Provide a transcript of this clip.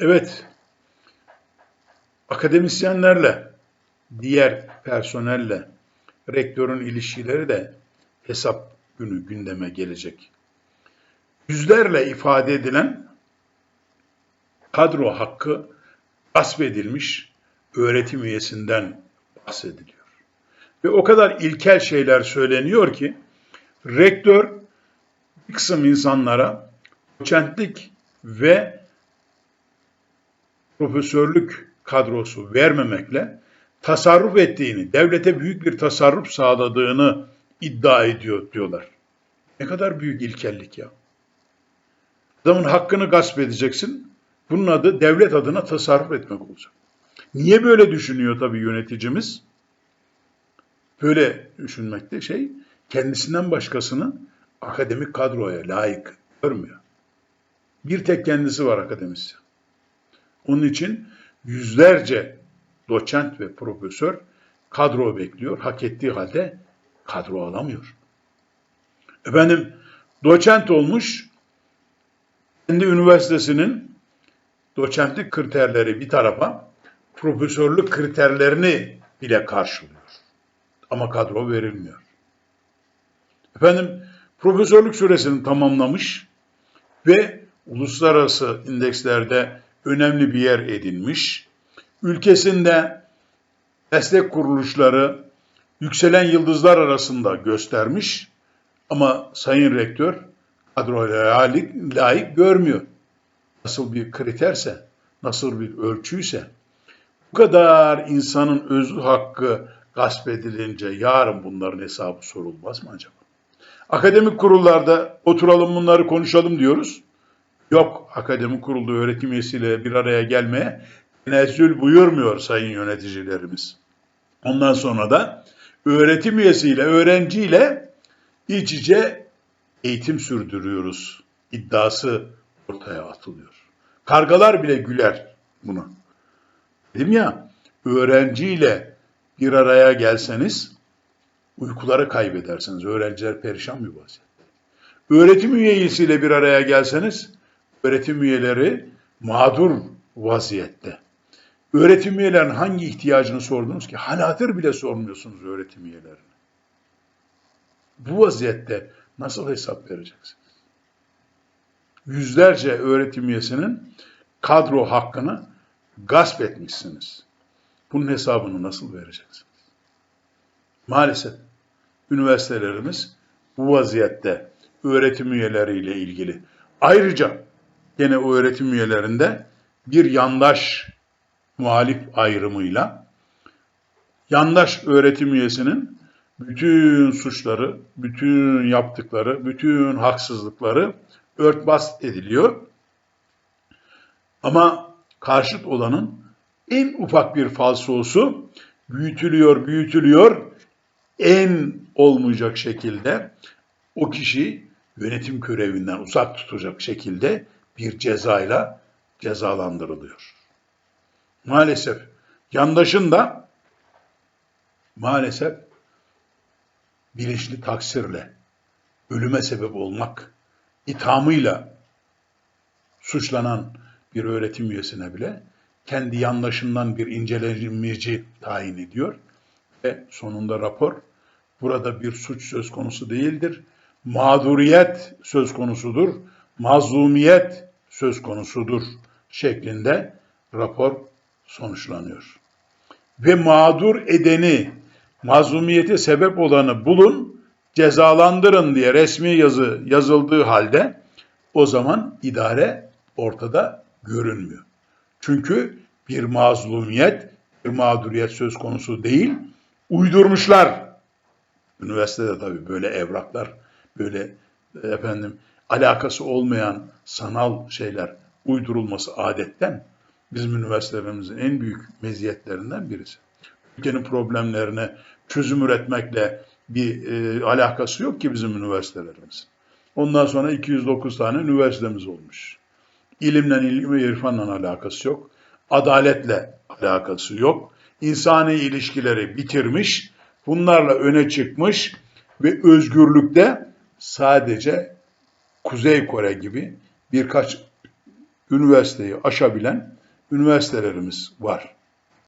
Evet, akademisyenlerle, diğer personelle rektörün ilişkileri de hesap günü gündeme gelecek. Yüzlerle ifade edilen kadro hakkı gasp edilmiş öğretim üyesinden bahsediliyor. Ve o kadar ilkel şeyler söyleniyor ki rektör bir kısım insanlara doçentlik ve profesörlük kadrosu vermemekle tasarruf ettiğini, devlete büyük bir tasarruf sağladığını iddia ediyor diyorlar. Ne kadar büyük ilkellik ya. Adamın hakkını gasp edeceksin. Bunun adı devlet adına tasarruf etmek olacak. Niye böyle düşünüyor tabii yöneticimiz? Böyle düşünmekte şey, kendisinden başkasını akademik kadroya layık görmüyor. Bir tek kendisi var akademisyen. Onun için yüzlerce doçent ve profesör kadro bekliyor. Hak ettiği halde kadro alamıyor. Efendim doçent olmuş, kendi üniversitesinin doçentlik kriterleri bir tarafa, profesörlük kriterlerini bile karşılıyor. Ama kadro verilmiyor. Efendim profesörlük süresini tamamlamış ve uluslararası indekslerde önemli bir yer edinmiş. Ülkesinde meslek kuruluşları yükselen yıldızlar arasında göstermiş ama Sayın Rektör kadroya layık, layık görmüyor. Nasıl bir kriterse, nasıl bir ölçüyse bu kadar insanın özlü hakkı gasp edilince yarın bunların hesabı sorulmaz mı acaba? Akademik kurullarda oturalım bunları konuşalım diyoruz. Yok akademik kurulda öğretim üyesiyle bir araya gelmeye tenezzül buyurmuyor sayın yöneticilerimiz. Ondan sonra da öğretim üyesiyle, öğrenciyle iç içe eğitim sürdürüyoruz iddiası ortaya atılıyor. Kargalar bile güler buna. Dedim ya, öğrenciyle bir araya gelseniz uykuları kaybedersiniz. Öğrenciler perişan bir vaziyette. Öğretim üyesiyle bir araya gelseniz öğretim üyeleri mağdur vaziyette. Öğretim üyelerinin hangi ihtiyacını sordunuz ki? Hal hatır bile sormuyorsunuz öğretim üyelerine. Bu vaziyette nasıl hesap vereceksiniz? Yüzlerce öğretim üyesinin kadro hakkını gasp etmişsiniz. Bunun hesabını nasıl vereceksiniz? Maalesef üniversitelerimiz bu vaziyette öğretim üyeleriyle ilgili. Ayrıca gene o öğretim üyelerinde bir yandaş muhalif ayrımıyla yandaş öğretim üyesinin bütün suçları, bütün yaptıkları, bütün haksızlıkları örtbas ediliyor. Ama karşıt olanın en ufak bir falsosu büyütülüyor, büyütülüyor. En olmayacak şekilde o kişi yönetim görevinden uzak tutacak şekilde bir cezayla cezalandırılıyor. Maalesef yandaşın da maalesef bilinçli taksirle ölüme sebep olmak ithamıyla suçlanan bir öğretim üyesine bile kendi yandaşından bir incelemeci tayin ediyor ve sonunda rapor burada bir suç söz konusu değildir. Mağduriyet söz konusudur. Mazlumiyet söz konusudur şeklinde rapor sonuçlanıyor. Ve mağdur edeni, mazlumiyete sebep olanı bulun, cezalandırın diye resmi yazı yazıldığı halde o zaman idare ortada görünmüyor. Çünkü bir mazlumiyet, bir mağduriyet söz konusu değil, uydurmuşlar. Üniversitede tabii böyle evraklar, böyle efendim alakası olmayan sanal şeyler uydurulması adetten bizim üniversitelerimizin en büyük meziyetlerinden birisi. Ülkenin problemlerine çözüm üretmekle bir e, alakası yok ki bizim üniversitelerimizin. Ondan sonra 209 tane üniversitemiz olmuş. İlimle, ilim ve irfanla alakası yok. Adaletle alakası yok. İnsani ilişkileri bitirmiş, bunlarla öne çıkmış ve özgürlükte sadece Kuzey Kore gibi birkaç üniversiteyi aşabilen üniversitelerimiz var.